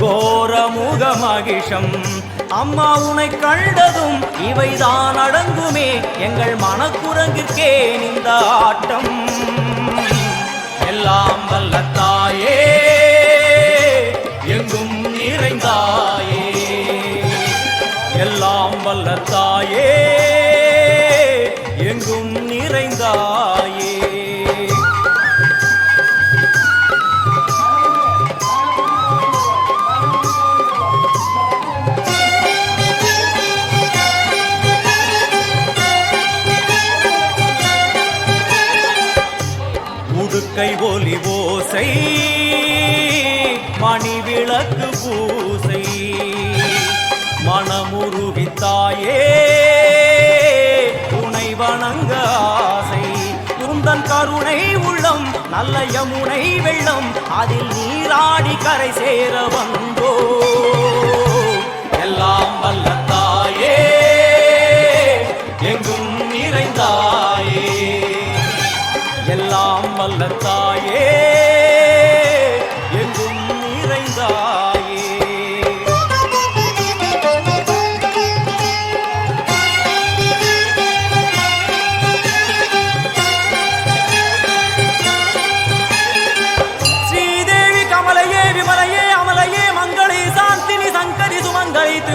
கோரமுக மகிஷம் அம்மா உனை கண்டதும் இவைதான் அடங்குமே. எங்கள் மனக்குரங்குக்கே இந்த ஆட்டம். எல்லாம் வல்ல தாயே எங்கும் நிறைந்தாயே. எல்லாம் வல்ல தாயே எங்கும் நிறைந்தாய் ஓசை மணி விளக்கு பூசை. மனமுருவித்தாயே துணை வணங்க ஆசை. உந்தன் கருணை உள்ளம் நல்ல யமுனை வெள்ளம் அதில் நீராடி கரை சேர வந்தோ. எல்லாம் வல்ல தாயே எங்கும் நிறைந்தாயே. எல்லாம் வல்ல